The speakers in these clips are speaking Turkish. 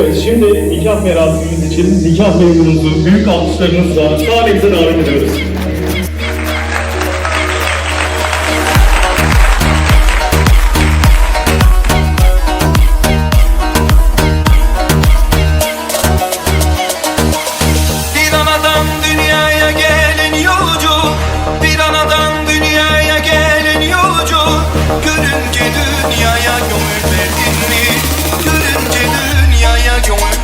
Evet, şimdi nikah merasimimiz için nikah memurumuzu büyük alkışlarınızla sahnemize davet ediyoruz. Dünyaya gönül verdin mi? Görünce dünyaya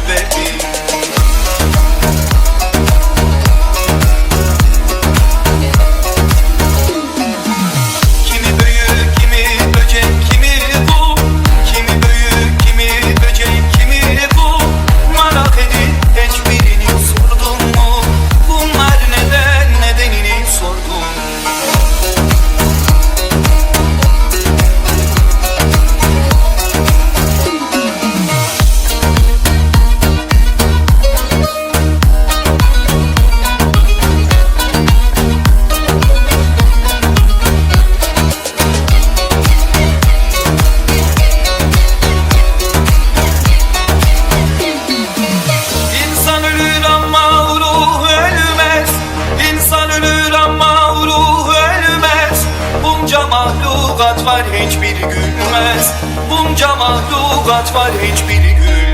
mahlukat var hiçbiri gülmez. Bunca mahlukat var hiçbiri gülmez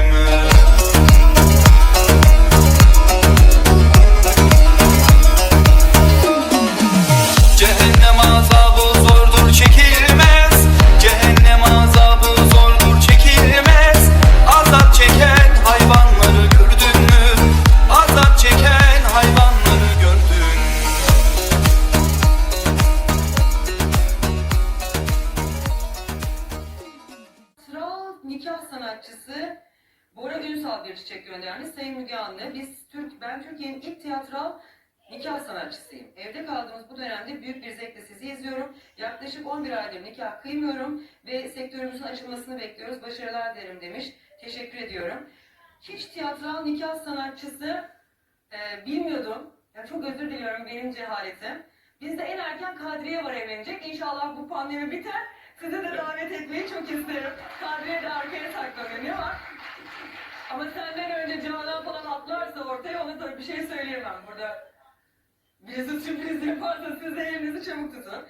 Nikah sanatçısı Bora Ünsal bir çiçek göndermiş. Sayın Müge Anlı, biz Türk, ben Türkiye'nin ilk tiyatral nikah sanatçısıyım. Evde kaldığımız bu dönemde büyük bir zevkle sizi izliyorum. Yaklaşık 11 aydır nikah kıymıyorum ve sektörümüzün açılmasını bekliyoruz. Başarılar dilerim demiş. Teşekkür ediyorum. Hiç tiyatral nikah sanatçısı e, bilmiyordum. Ya çok özür diliyorum benim cehaletim. Bizde en erken Kadriye var evlenecek. İnşallah bu pandemi biter. Sizi de davet etmeyi çok isterim. Kadriye de arkaya saklanıyor. Ne var? Ama senden önce Canan falan atlarsa ortaya ona tabii bir şey söyleyemem burada. Birisi sürpriz yaparsa siz de elinizi çabuk tutun.